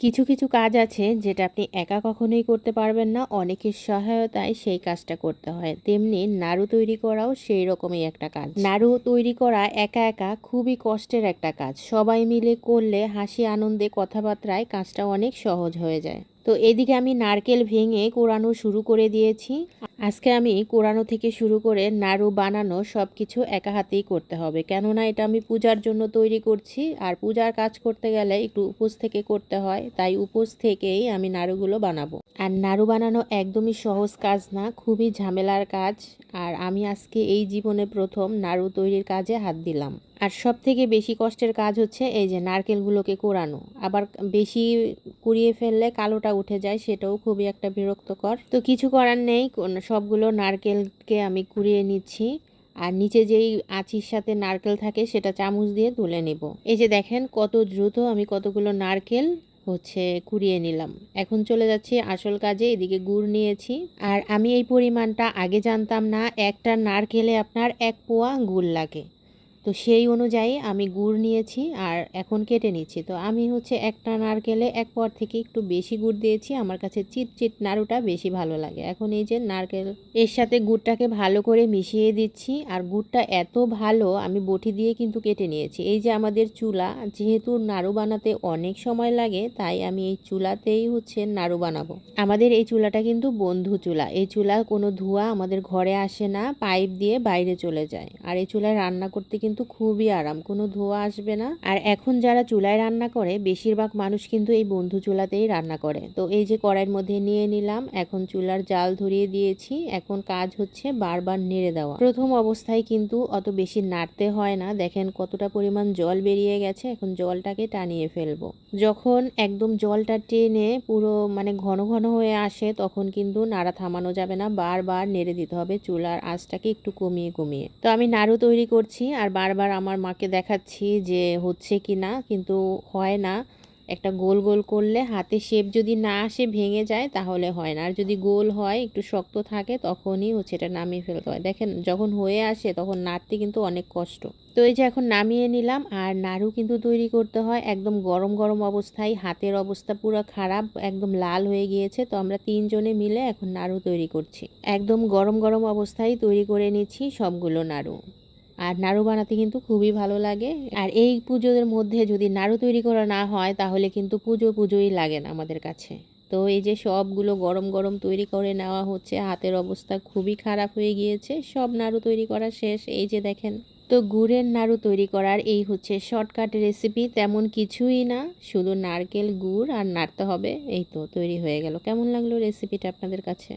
কিছু কিছু কাজ আছে যেটা আপনি একা কখনোই করতে পারবেন না। অনেকের সহায়তায় সেই কাজটা করতে হয়। তেমনি নাড়ু তৈরি করাও সেই রকমই একটা কাজ। নাড়ু তৈরি করা একা একা খুবই কষ্টের একটা কাজ। সবাই মিলে করলে হাসি, আনন্দে কথাবার্তায় কাজটা অনেক সহজ হয়ে যায়। তো এদিকে আমি নারকেল ভেঙে কোরানো শুরু করে দিয়েছি। আজকে আমি কোরানো থেকে শুরু করে নাড়ু বানানো সব কিছু একা হাতেই করতে হবে। কেননা এটা আমি পূজার জন্য তৈরি করছি, আর পূজার কাজ করতে গেলে একটু উপোস থেকে করতে হয়, তাই উপোস থেকেই আমি নাড়ুগুলো বানাবো। আর নাড়ু বানানো একদমই সহজ কাজ না, খুবই ঝামেলার কাজ, আর আমি আজকে এই জীবনে প্রথম নাড়ু তৈরির কাজে হাত দিলাম। আর সব থেকে বেশি কষ্টের কাজ হচ্ছে এই যে নারকেলগুলোকে কোরানো। আবার বেশি কুড়িয়ে ফেললে কালোটা উঠে যায়, সেটাও খুবই একটা বিরক্তকর। তো কিছু করার নেই সবগুলো নারকেলকে আমি কুড়িয়ে নিচ্ছি। আর নিচে যেই আঁচির সাথে নারকেল থাকে, সেটা চামচ দিয়ে তুলে নেব। এই যে দেখেন কত দ্রুত আমি কতগুলো নারকেল হচ্ছে কুড়িয়ে নিলাম। এখন চলে যাচ্ছি আসল কাজে, এদিকে গুড় নিয়েছি। আর আমি এই পরিমাণটা আগে জানতাম না, একটা নারকেলে আপনার এক পোয়া গুড় লাগে। তো সেই অনুযায়ী আমি গুড় নিয়েছি আর এখন কেটে নিচ্ছি। তো আমি হচ্ছে একটা নারকেলে এক পর থেকে একটু বেশি গুড় দিয়েছি। আমার কাছে চিট চিট নাড়ুটা বেশি ভালো লাগে। এখন এই যে নারকেল, এর সাথে গুড়টাকে ভালো করে মিশিয়ে দিচ্ছি আর গুড়টা এত ভালো আমি বটি দিয়ে কিন্তু কেটে নিয়েছি। এই যে আমাদের চুলা, যেহেতু নাড়ু বানাতে অনেক সময় লাগে, তাই আমি এই চুলাতেই হচ্ছে নাড়ু বানাবো। আমাদের এই চুলাটা কিন্তু বন্ধু চুলা। এই চুলা কোনো ধোঁয়া আমাদের ঘরে আসে না, পাইপ দিয়ে বাইরে চলে যায়। আর এই চুলায় রান্না করতে কিন্তু খুবই আরাম, কোনো ধোঁয়া আসবে না। আর এখন যারা চুলায় রান্না করে, বেশিরভাগ মানুষ কিন্তু এই বন্ধু চুলাতেই রান্না করে। তো এই যে কড়াইয়ের মধ্যে নিয়ে নিলাম, এখন চুলার জাল ধরিয়ে দিয়েছি। এখন কাজ হচ্ছে বারবার নেড়ে দেওয়া। প্রথম অবস্থায় কিন্তু অত বেশি নাড়তে হয় না। দেখেন কতটা পরিমাণ জল বেরিয়ে গেছে। এখন জলটাকে টানিয়ে ফেলব। যখন একদম জলটা টেনে পুরো মানে ঘন ঘন হয়ে আসে, তখন কিন্তু নাড়া থামানো যাবে না। বারবার নেড়ে দিতে হবে। চুলার আঁচটাকে একটু কমিয়ে কমিয়ে। তো আমি নাড়ু তৈরি করছি। আর বারবার আমার মাকে দেখাচ্ছি যে হচ্ছে কি না, কিন্তু হয় না। একটা গোল গোল করলে হাতে শেপ যদি না আসে, ভেঙে যায়, তাহলে হয় না। আর যদি গোল হয়, একটু শক্ত থাকে, তখনই হচ্ছে এটা নামিয়ে ফেলতে হয়। দেখেন, যখন হয়ে আসে, তখন নাড়তে কিন্তু অনেক কষ্ট। তো এই যে এখন নামিয়ে নিলাম, আর নাড়ু কিন্তু তৈরি করতে হয় একদম গরম গরম অবস্থায়। হাতের অবস্থা পুরো খারাপ, একদম লাল হয়ে গিয়েছে। তো আমরা তিনজনে মিলে এখন নাড়ু তৈরি করছি। একদম গরম গরম অবস্থায় তৈরি করে নিচ্ছি সবগুলো নাড়ু। আর নাড়ু বানাতে কিন্তু খুবই ভালো লাগে। আর এই পুজোদের মধ্যে যদি নাড়ু তৈরি করা না হয়, তাহলে কিন্তু পুজো পুজোই লাগে না আমাদের কাছে। তো এই যে সবগুলো গরম গরম তৈরি করে নেওয়া হচ্ছে, হাতের অবস্থা খুবই খারাপ হয়ে গিয়েছে। সব নাড়ু তৈরি করা শেষ, এই যে দেখেন। তো গুড়ের নাড়ু তৈরি করার এই হচ্ছে শর্টকাট রেসিপি তেমন কিছুই না। শুধু নারকেল গুড় আর নাড়তে হবে। এই তো তৈরি হয়ে গেল। কেমন লাগল রেসিপিটা আপনাদের কাছে?